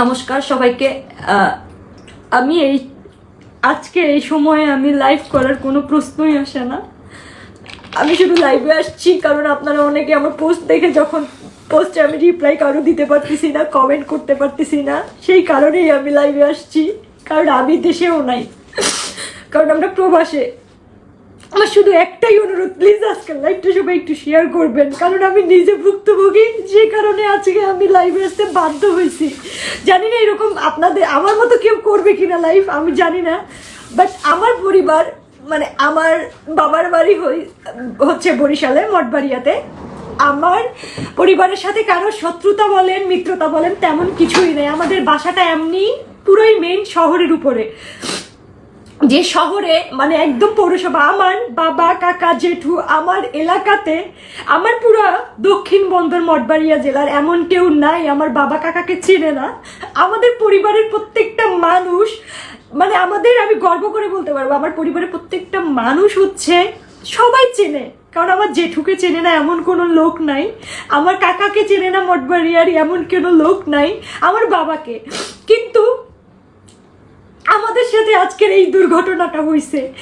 নমস্কার সবাইকে। আমি এই, আজকে এই সময়ে আমি লাইভ করার কোনো প্রশ্নই আসে না। আমি শুধু লাইভে আসছি কারণ আপনারা অনেকে আমার পোস্ট দেখে যখন পোস্টে আমি রিপ্লাই কারও দিতে পারতেছি না কমেন্ট করতে পারতেছি না, সেই কারণেই আমি লাইভে আসছি। কারণ আমি দেশেও নাই। কারণ আমরা প্রবাসে। আমার শুধু একটাই অনুরোধ প্লিজ আজকাল লাইভটা সবাই একটু শেয়ার করবেন। কারণ আমি নিজে ভুক্তভোগী, যে কারণে আজকে আমি লাইভে আসতে বাধ্য হয়েছি। জানি না এরকম আপনাদের, আমার মতো কেউ করবে কিনা লাইভ আমি জানি না। বাট আমার পরিবার মানে আমার বাবার বাড়ি হচ্ছে বরিশালে, মঠবাড়িয়াতে। আমার পরিবারের সাথে কারও শত্রুতা বলেন, মিত্রতা বলেন, তেমন কিছুই নেই। আমাদের বাসাটা এমনি পুরোই মেইন শহরের উপরে। যে শহরে মানে একদম পৌরসভা, আমার বাবা, কাকা, জেঠু, আমার এলাকাতে, আমার পুরো দক্ষিণ বন্দর, মঠবাড়িয়া জেলার এমন কেউ নাই, আমার বাবা কাকাকে চেনে না। আমাদের পরিবারের প্রত্যেকটা মানুষ মানে আমাদের আমি গর্ব করে বলতে পারব, আমার পরিবারের প্রত্যেকটা মানুষ হচ্ছে সবাই চেনে, কারণ আমার জেঠুকে চেনে না এমন কোনো লোক নাই, আমার কাকাকে চেনে না মঠবাড়িয়ার এমন কোনো লোক নাই, আমার বাবাকে। কিন্তু আমাদের সাথে আজকের এই দুর্ঘটনাটা হয়েছে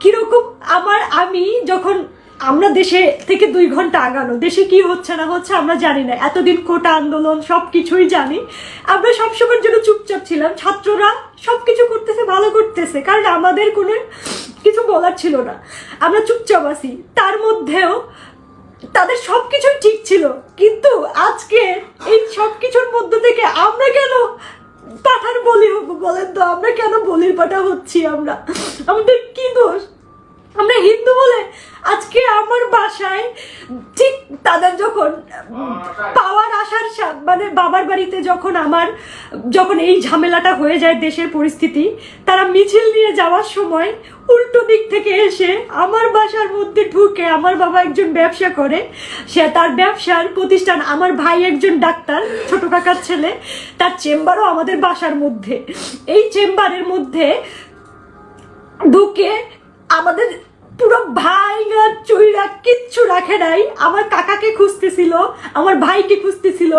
কীরকম আমার, আমি যখন আমরা দেশে থেকে দুই ঘণ্টা আগানো, দেশে কি হচ্ছে না হচ্ছে আমরা জানি না। এতদিন কোটা আন্দোলন সব কিছুই জানি। আমরা সবসময়ের জন্য চুপচাপ ছিলাম। ছাত্ররা সব কিছু করতেছে, ভালো করতেছে, কারণ আমাদের কোনো কিছু বলার ছিল না। আমরা চুপচাপ আছি। তার মধ্যেও তাদের সবকিছুই ঠিক ছিল। কিন্তু আজকে এই সব কিছুর মধ্য থেকে আমরা কেন পাঠার বলি হব বলেন তো আমরা কেন বলির পাঠা হচ্ছি আমরা? আমাদের কি দোষ? আমরা হিন্দু বলে আজকে আমার বাসায় ঠিক তাদের যখন পাওয়ার আসার মানে বাবার বাড়িতে যখন আমার, যখন এই ঝামেলাটা হয়ে যায় দেশের পরিস্থিতি, তারা মিছিল নিয়ে যাওয়ার সময় উল্টো দিক থেকে এসে আমার বাসার মধ্যে ঢুকে আমার বাবা একজন ব্যবসা করে। সে তার ব্যবসার প্রতিষ্ঠান আমার ভাই একজন ডাক্তার, ছোট কাকার ছেলে, তার চেম্বারও আমাদের বাসার মধ্যে। এই চেম্বারের মধ্যে ঢুকে আমাদের ভাইরা চুইরা কিচ্ছু রাখে নাই। আমার কাকাকে খুঁজতেছিল, আমার ভাইকে খুঁজতেছিল।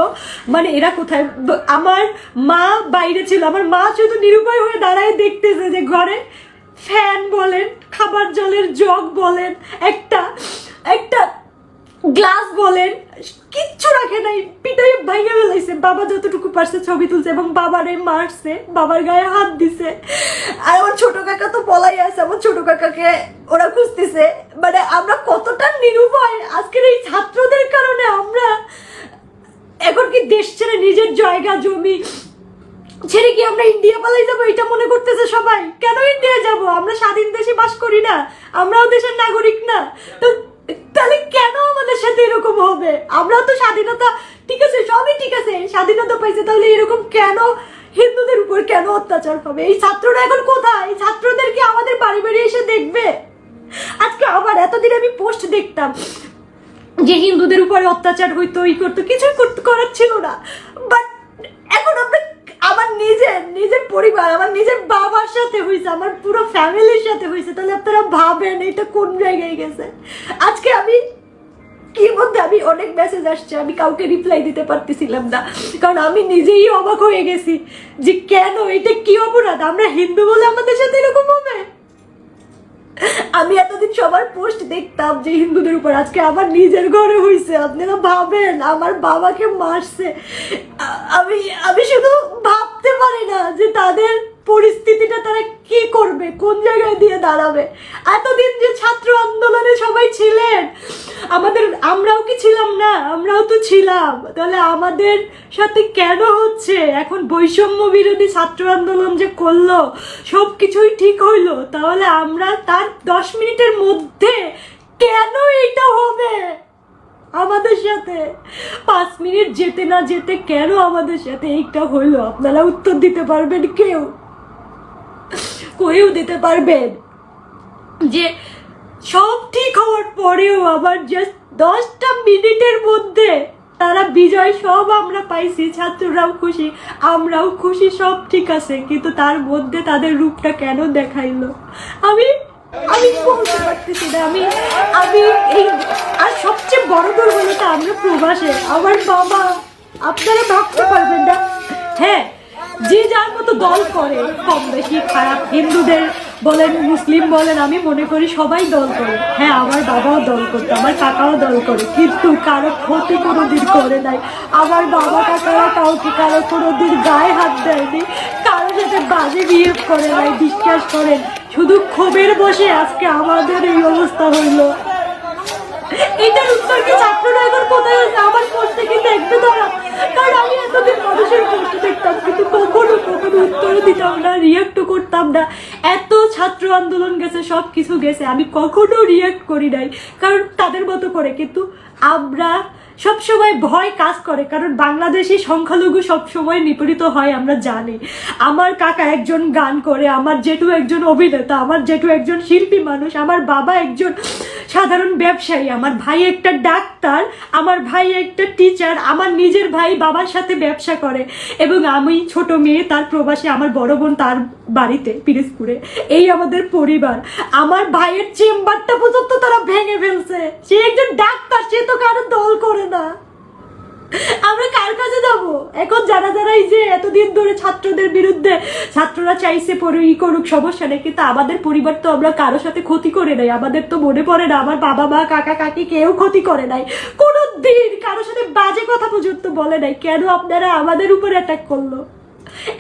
মানে এরা কোথায়? আমার মা বাইরে ছিল। আমার মা শুধু নিরুপায় হয়ে দাঁড়ায় দেখতেছে যে ঘরে ফ্যান বলেন, খাবার জলের জগ বলেন, একটা একটা গ্লাস বলেন, কিচ্ছু রাখে নাই পিটাই ভাইয়া ফেলাইছে। বাবা যতটুকু পারছে ছবি তুলছে এবং বাবারে মারছে, বাবার গায়ে হাত দিছে। আর আমার ছোট কাকা তো পলাই আছে, আমার ছোট কাকাকে ওরা খুঁজতেছে। মানে আমরা কতটা নিরুপায়, আজকের এই ছাত্রদের কারণে আমরা এখন কি দেশ ছেড়ে নিজের জায়গা, জমি ছেড়ে কি আমরা ইন্ডিয়া পালাই যাব? এটা মনে করতেছে সবাই। কেন ইন্ডিয়া যাব? আমরা স্বাধীন দেশে বাস করি না। আমরাও দেশের নাগরিক না। তো তাহলে কেন আমাদের সাথে এরকম হবে? আমরাও তো স্বাধীনতা, ঠিক আছে, সবই ঠিক আছে, স্বাধীনতা পাইছে, তাহলে এরকম কেন হিন্দুদের উপর কেন অত্যাচার হবে? এই ছাত্ররা এখন কোথায়? এই ছাত্রদেরকে আমাদের বাড়ি বাড়ি এসে দেখবে? আজকে আবার এতদিন আমি পোস্ট দেখতাম যে হিন্দুদের উপরে অত্যাচার হইতো, ই করতো, কিছুই করার ছিল না। বাট এখন আমরা আমার নিজের নিজের পরিবার, আমার নিজের বাবার সাথে হয়েছে আমার পুরো ফ্যামিলির সাথে হয়েছে তাহলে আপনারা ভাবেন এটা কোন জায়গায় গেছে? আজকে আমি কি মধ্যে আমি অনেক মেসেজ আসছে, আমি কাউকে রিপ্লাই দিতে পারতেছিলাম না। কারণ আমি নিজেই অবাক হয়ে গেছি যে কেন, এটা কি অপরাধ? আমরা হিন্দু বলে আমাদের সাথে এরকম হবে? আমি এতদিন সবার পোস্ট দেখতাম যে হিন্দুদের উপর। আজকে আমার নিজের ঘরে হয়েছে আপনারা ভাবেন, আমার বাবাকে মারছে। আমি আমি শুধু ভাবতে পারি না যে তাদের পরিস্থিতিটা তারা কি করবে? কোন জায়গায় দিয়ে দাঁড়াবে? এতদিন যে ছাত্র আন্দোলনে সবাই ছিলেন, আমাদের আমরাও কি ছিলাম না? আমরাও তো ছিলাম। তাহলে আমাদের সাথে কেন হচ্ছে? এখন বৈষম্য বিরোধী ছাত্র আন্দোলন যে করল সব কিছুই ঠিক হইল। তাহলে আমরা তার দশ মিনিটের মধ্যে কেন এটা হবে? আমাদের সাথে। পাঁচ মিনিট যেতে না যেতে কেন আমাদের সাথে এইটা হইল? আপনারা উত্তর দিতে পারবেন কেউ। কেউ দিতে পারবেন। যে সব ঠিক হওয়ার পরেও আবার জাস্ট দশটা মিনিটের মধ্যে তারা বিজয় সব আমরা পাইছি, ছাত্ররাও খুশি, আমরাও খুশি, সব ঠিক আছে। কিন্তু তার মধ্যে তাদের রূপটা কেন দেখাইলো? আমি আমি বলতে পারতেছি না। আমি আমি এই, আর সবচেয়ে বড় দুর্বলতা আমরা প্রবাসে। আমার বাবা, আপনারা ভাবতে পারবেন না। হ্যাঁ দল করে, কম বেশি খারাপ হিন্দুদের বলেন, মুসলিম বলেন, আমি মনে করি সবাই দল করে। হ্যাঁ আমার বাবাও দল করতো, আমার কাকাও দল করে, কিন্তু কারও ক্ষতি কোনো দিন করে নাই। আমার বাবা কাকারা কাউকে কারও কোনো দিন গায়ে হাত দেয়নি, কারও সাথে বাজে বিহেভ করে নাই, বিশ্বাস করেন। শুধু ক্ষোভের বসে আজকে আমাদের এই অবস্থা হইল। এটার উত্তর কি ছাত্ররা এখন কোথায় আছে? আমার পোস্ট থেকে দেখবে তারা কারণ আমি এতদিন মানুষের পোস্ট দেখতাম, কিন্তু কখনো কখনো উত্তর দিতাম না রিয়াক্টও করতাম না। এত ছাত্র আন্দোলন গেছে সব কিছু গেছে, আমি কখনো রিয়াক্ট করি নাই। কারণ তাদের মতো করে, কিন্তু আমরা সবসময় ভয় কাজ করে, কারণ বাংলাদেশি সংখ্যালঘু সবসময় নিপীড়িত হয়, আমরা জানি। আমার কাকা একজন গান করে, আমার জেঠু একজন অভিনেতা, আমার জেঠু একজন শিল্পী মানুষ, আমার বাবা একজন সাধারণ ব্যবসায়ী, আমার ভাই একটা ডাক্তার, আমার ভাই একটা টিচার আমার নিজের ভাই বাবার সাথে ব্যবসা করে এবং আমি ছোট মেয়ে, তার প্রবাসে আমার বড় বোন তার বাড়িতে, পিরিজপুরে। এই আমাদের পরিবার। আমার ভাইয়ের চেম্বারটা পর্যন্ত তারা ভেঙে ফেলছে। সে একজন ডাক্তার, সে তো কারও দল করে না। আমরা কার কাছে যাব? এখন যারা যারা এই যে এতদিন ধরে ছাত্রদের বিরুদ্ধে ছাত্ররা চাইছে পরে করুক, সমস্যা নেই, কিন্তু আমাদের পরিবার তো আমরা কারও সাথে ক্ষতি করে নাই। আমাদের তো মনে পড়ে না, আমার বাবা মা, কাকা, কাকি কেউ ক্ষতি করে নাই। কোনো দিন কারোর সাথে বাজে কথা পর্যন্ত বলে নাই। কেন আপনারা আমাদের উপর অ্যাটাক করল?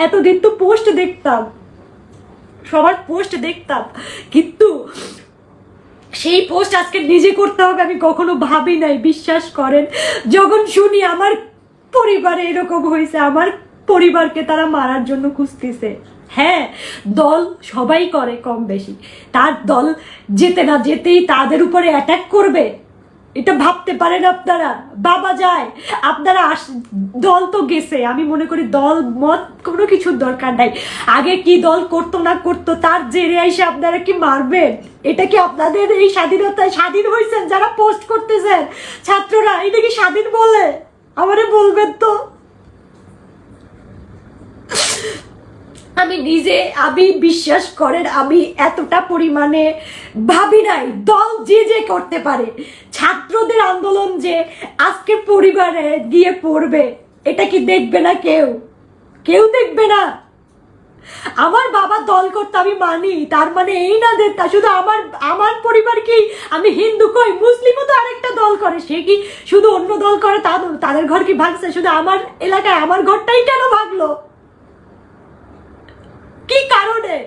এতদিন তো পোস্ট দেখতাম। সবার পোস্ট দেখতাম। কিন্তু সেই পোস্ট আজকে নিজে করতে হবে, আমি কখনো ভাবি নাই, বিশ্বাস করেন। যখন শুনি আমার পরিবারে এরকম হয়েছে, আমার পরিবারকে তারা মারার জন্য খুঁজতেছে। হ্যাঁ দল সবাই করে কম বেশি। তার দল যেতে না যেতেই তাদের উপরে অ্যাটাক করবে। এটা ভাবতে পারেন আপনারা। বাবা যায়। আপনারা আস, দল তো গেছে। আমি মনে করি দল মত কোনো কিছুর দরকার নাই। আগে কি দল করতো না করতো, তার জেরে এসে আপনারা কি মারবেন? এটা কি আপনাদের এই স্বাধীনতায় স্বাধীন হয়েছেন যারা পোস্ট করতেছেন। ছাত্ররা, এটা কি স্বাধীন বলে? আমারে বলবেন তো। আমি নিজে, আমি বিশ্বাস করেন, আমি এতটা পরিমাণে ভাবি নাই, দল যে যে করতে পারে, ছাত্রদের আন্দোলন যে আজকে পরিবারে গিয়ে পড়বে, এটা কি দেখবে না কেউ? কেউ দেখবে না। আমার বাবা দল করতে আমি মানি, তার মানে এই না যে তা শুধু আমার আমার পরিবার কি আমি হিন্দু কই, মুসলিমও তো আরেকটা দল করে, সে কি শুধু অন্য দল করে তাদের ঘর কি ভাগছে শুধু আমার এলাকায়, আমার ঘরটাই কেন ভাগলো কি কারণে?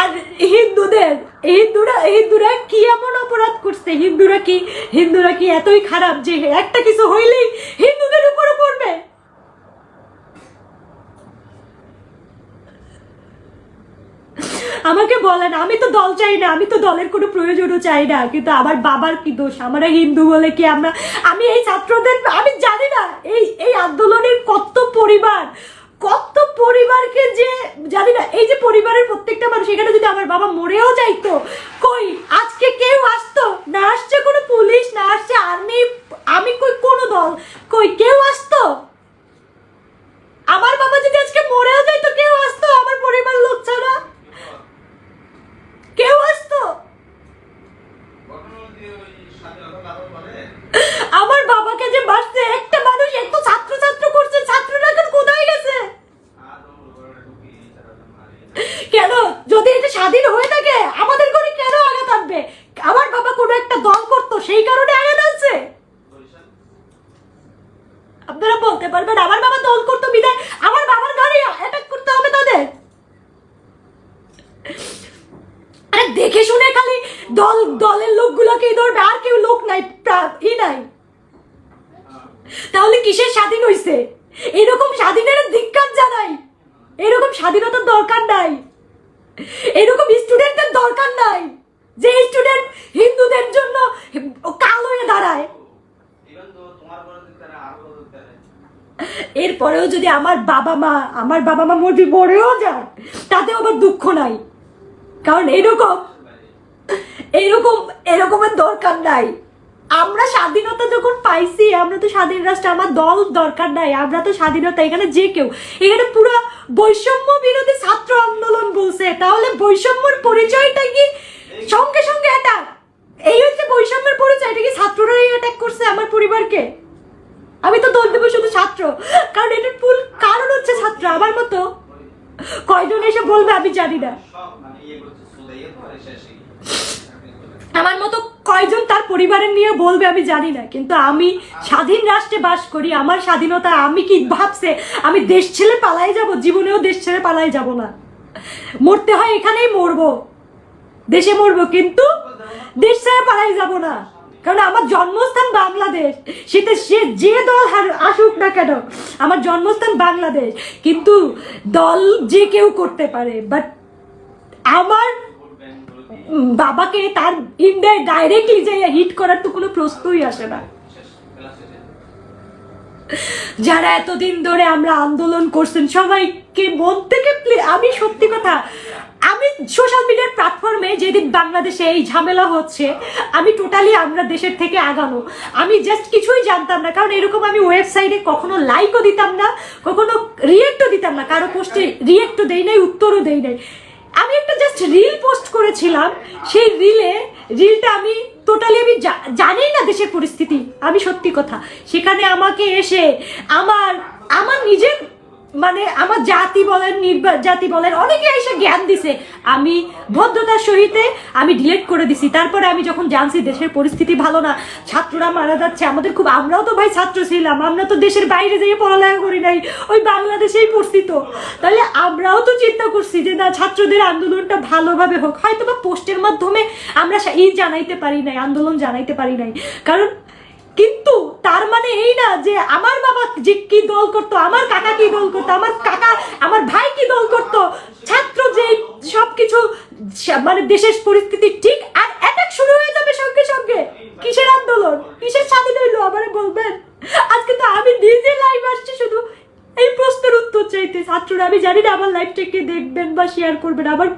আর হিন্দুদের, হিন্দুরা হিন্দুরা কি এমন অপরাধ করছে? হিন্দুরা কি হিন্দুরা কি এতই খারাপ যে একটা কিছু হইলেই হিন্দুদের উপরে পড়বে? আমাকে বলেন, আমি তো দল চাই না, আমি তো দলের কোনো প্রয়োজনও চাই না, কিন্তু আমার বাবার কি দোষ? আমরা হিন্দু বলে কি আমরা? আমি এই ছাত্রদের, আমি জানি না, এই এই আন্দোলনের কত পরিবার, কত পরিবারকে যে, জানি না, এই যে পরিবারের প্রত্যেকটা মানুষ, এখানে যদি আমার বাবা মরেও যাইতো, কই, আজকে কেউ আসতো? না আসছে কোনো পুলিশ, না আসছে আর্মি, আমি কই কোনো দল? কই, কেউ আসতো আমার বাবা যদি আজকে মরেও যাইতো কেউ আসতো আমার পরিবার লোক ছাড়া কেউ আসতো আমার বাবাকে যে মারছে একটা মানুষ এত ছাত্র ছাত্র করছে ছাত্ররা এখন কোথায় গেছে কেন যদি এটা স্বাধীন হয়ে থাকে আমাদের ঘরে কেন আঘাত আনবে আমার বাবা কোনো একটা দল করতো সেই কারণে আঘাত আনছে বলতে আমার বাবা দল করতো বিদায়। আমার বাবার ঘরে অ্যাটাক করতে হবে তাদের। আরে দেখে শুনে খালি দল, দলের লোকগুলোকেই ধরবে। আর কেউ লোক নাই ই নাই। তাহলে কিসের স্বাধীন হইছে? এরকম স্বাধীনের ধিক্কার জানাই। এরকম স্বাধীনতার দরকার নাই। এরকম স্টুডেন্টের দরকার নাই। যে স্টুডেন্ট হিন্দুদের জন্য কাল হয়ে দাঁড়ায় এরপরেও যদি আমার বাবা মা, আমার বাবা মা মরে মরেও যায়, তাতেও আমার দুঃখ নাই। কারণ এরকম এরকম, এরকমের দরকার নাই। আমরা স্বাধীনতা যখন পাইছি, আমরা তো স্বাধীন রাষ্ট্র, আমার দল দরকার নাই, আমরা তো স্বাধীনতা, এখানে যে কেউ, এখানে পুরো বৈষম্য বিরোধী ছাত্র আন্দোলন বলছে, তাহলে বৈষম্যর পরিচয়টা কি? সঙ্গে সঙ্গে অ্যাটাক এই হচ্ছে বৈষম্যের পরিচয়, এটা কি ছাত্ররাই অ্যাটাক করছে আমার পরিবারকে? আমি তো দোষ দেবো শুধু ছাত্র। কারণ এটার ফুল কারণ হচ্ছে ছাত্র আমার মতো। কয়জন এসে বলবে আমি জানি না। আমার মতো কয়জন তার পরিবারের নিয়ে বলবে আমি জানি না, কিন্তু আমি স্বাধীন রাষ্ট্রে বাস করি, আমার স্বাধীনতা আমি কি ভাবছে, আমি দেশ ছেড়ে পালাই যাব, জীবনেও দেশ ছেড়ে পালাই যাব না। মরতে হয় এখানেই মরবো, দেশে মরবো, কিন্তু দেশ ছেড়ে পালাই যাব না। কারণ আমার জন্মস্থান বাংলাদেশ। সেটা সে যে দল আসুক না কেন, আমার জন্মস্থান বাংলাদেশ। কিন্তু দল যে কেউ করতে পারে বাট আমার বাবাকে তার ইন্ডিয়ায় ডাইরেক্টলি যে হিট করার তো কোনো প্রশ্নই আসে না। যারা এতদিন ধরে আমরা আন্দোলন করছেন, সবাইকে মন থেকে আমি সত্যি কথা, আমি সোশ্যাল মিডিয়ার প্ল্যাটফর্মে যেদিন বাংলাদেশে এই ঝামেলা হচ্ছে আমি টোটালি আমরা দেশের থেকে আগানো। আমি জাস্ট কিছুই জানতাম না কারণ এরকম আমি ওয়েবসাইটে কখনো লাইকও দিতাম না কখনো রিয়েক্টও দিতাম না কারও পোস্টে রিয়েক্টও দেই নাই উত্তরও দেই নাই। আমি একটা জাস্ট রিল পোস্ট করেছিলাম সেই রিলে রিলটা আমি টোটালি আমি জানি না দেশের পরিস্থিতি আমি সত্যি কথা। সেখানে আমাকে এসে আমার আমার নিজের মানে আমার জাতি বলেন, নির্বা জাতি বলেন, অনেকে এসে জ্ঞান দিছে। আমি ভদ্রতার সহিতে আমি ডিলেট করে দিছি। তারপরে আমি যখন জানছি দেশের পরিস্থিতি ভালো না, ছাত্ররা মারা যাচ্ছে। আমাদের খুব আমরাও তো ভাই ছাত্র ছিলাম, আমরা তো দেশের বাইরে যেয়ে পড়ালেখা করি নাই। ওই বাংলাদেশেই পড়ছি তো। তাহলে আমরাও তো চিন্তা করছি যে না, ছাত্রদের আন্দোলনটা ভালোভাবে হোক। হয়তো বা পোস্টের মাধ্যমে আমরা ই জানাইতে পারি নাই, আন্দোলন জানাইতে পারি নাই। কারণ কিন্তু তার মানে এই না যে আমার বাবা যে কি দল করতো, আমার কাকা কি দল করতো, আমার কাকা, আমার ভাই কি দল করতো, ছাত্র যে সবকিছু মানে দেশের পরিস্থিতি ঠিক আর অ্যাটাক শুরু হয়ে যাবে সঙ্গে সঙ্গে। কিসের আন্দোলন? কিসের স্বাধীন হইল আমারে বলবেন? আজকে তো আমি নিজে লাইভ আসছি শুধু। এই প্রশ্নের উত্তর চাইতে। ছাত্ররা, আমি জানি না আমার লাইফটাকে দেখবেন বা শেয়ার করবেন। আমার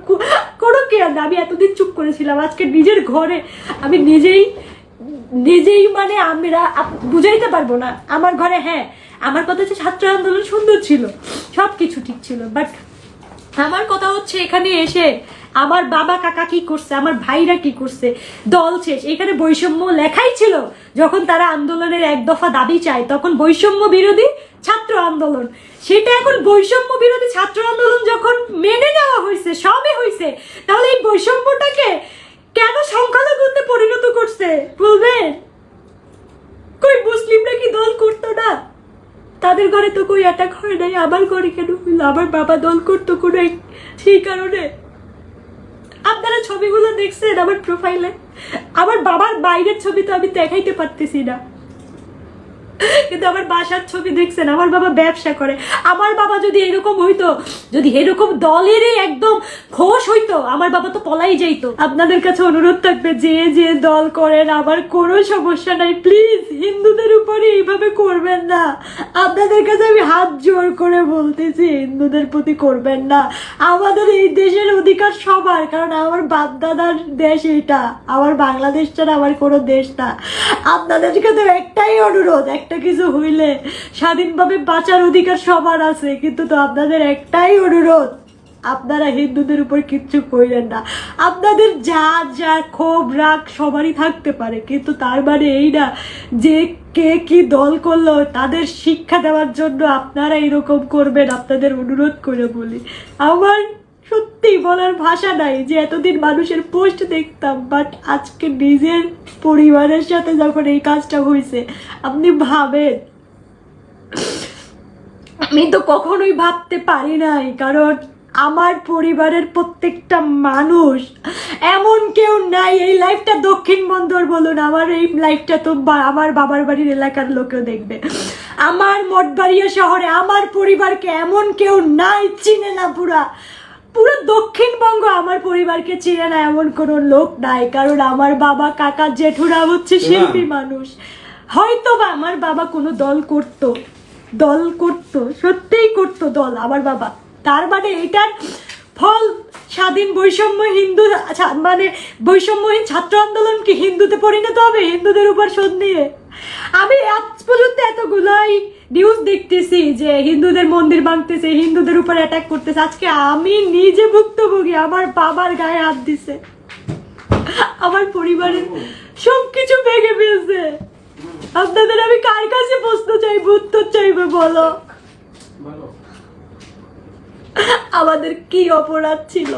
কোনো কেয়ার না, আমি এতদিন চুপ করেছিলাম। আজকে নিজের ঘরে আমি নিজেই মানে আমরা বুঝাইতে পারব না। আমার ঘরে হ্যাঁ আমার কথা হচ্ছে ছাত্র আন্দোলন সুন্দর ছিল সব কিছু ঠিক ছিল বাট আমার কথা হচ্ছে এখানে এসে আমার বাবা কাকা কি করছে, আমার ভাইরা কি করছে, দল শেষ। এখানে বৈষম্য লেখাই ছিল, যখন তারা আন্দোলনের এক দফা দাবি চায়, তখন বৈষম্য বিরোধী ছাত্র আন্দোলন। সেটা এখন বৈষম্য বিরোধী ছাত্র আন্দোলন যখন মেনে নেওয়া হয়েছে, সবই হয়েছে, তাহলে এই বৈষম্যটাকে কেন সংখ্যালঘুতে পরিণত করছে? বলবেন? কই মুসলিমরা কি দল করতো না? তাদের ঘরে তো কই অ্যাটাক হয় নাই, আমার ঘরে কেন আমার বাবা দল করতো কোনো সেই কারণে। আপনারা ছবিগুলো দেখছেন আমার প্রোফাইলে আমার বাবার বাইরের ছবি তো আমি দেখাইতে পারতেছি না। কিন্তু আমার বাসার ছবি দেখছেন, আমার বাবা ব্যবসা করে। আমার বাবা যদি এরকম হইতো, যদি এরকম দলেরই একদম খোশ হইতো, আমার বাবা তো পলাই যাইতো। আপনাদের কাছে অনুরোধ থাকবে, যে যে দল করেন, আমার কোনো সমস্যা নাই। প্লিজ, হিন্দুদের উপরে এইভাবে করবেন না। আপনাদের কাছে আমি হাত জোর করে বলতেছি, হিন্দুদের প্রতি করবেন না। আমাদের এই দেশের অধিকার সবার, কারণ আমার বাপদাদার দেশ এইটা। আমার বাংলাদেশ ছাড়া আমার কোনো দেশ না। আপনাদের কাছে একটাই অনুরোধ, একটা কিছু হইলে স্বাধীনভাবে বাঁচার অধিকার সবার আছে, কিন্তু তো আপনাদের একটাই অনুরোধ আপনারা হিন্দুদের উপর কিচ্ছু কইলেন না। আপনাদের যা যা ক্ষোভ, রাগ সবারই থাকতে পারে, কিন্তু তার মানে এই না যে কে কি দল করল, তাদের শিক্ষা দেওয়ার জন্য আপনারা এরকম করবেন, আপনাদের অনুরোধ করে বলি। আমার সত্যি বলার ভাষা নাই যে এতদিন মানুষের পোস্ট দেখতাম বাট আজকে নিজের পরিবারের সাথে যখন এই কাজটা হয়েছে আপনি ভাবেন? আমি তো কখনোই ভাবতে পারি নাই, কারণ আমার পরিবারের প্রত্যেকটা মানুষ এমন কেউ নাই। এই লাইফটা দক্ষিণ বন্দর বলুন আমার এই লাইফটা তো আমার বাবার বাড়ির এলাকার লোকেও দেখবে। আমার মঠবাড়িয়া শহরে আমার পরিবারকে এমন কেউ নাই চিনে না পুরা। পুরো দক্ষিণবঙ্গ আমার পরিবারকে চিনে না এমন কোনো লোক নাই। কারণ আমার বাবা কাকা জেঠুরা হচ্ছে শিল্পী মানুষ। হয়তো বা আমার বাবা কোনো দল করতো দল করতো সত্যিই করতো দল আমার বাবা। তার মানে এটার ফল স্বাধীন বৈষম্য হিন্দু মানে বৈষম্যহীন ছাত্র আন্দোলন কি হিন্দুতে পরিণত হবে? হিন্দুদের উপর শোধ নিয়ে? আমি আজ পর্যন্ত এতগুলাই নিউজ দেখতেছি যে হিন্দুদের মন্দির ভাঙতেছে, হিন্দুদের উপর অ্যাটাক করতেছে। আজকে আমি নিজে ভুক্তভোগী, আমার বাবার গায়ে হাত দিছে। আমার পরিবারের সবকিছু ভেঙে ফেলছে। আপনাদের আমি কার কাছে প্রশ্ন চাইব, উত্তর চাইবে, বলো? আমাদের কি অপরাধ ছিল?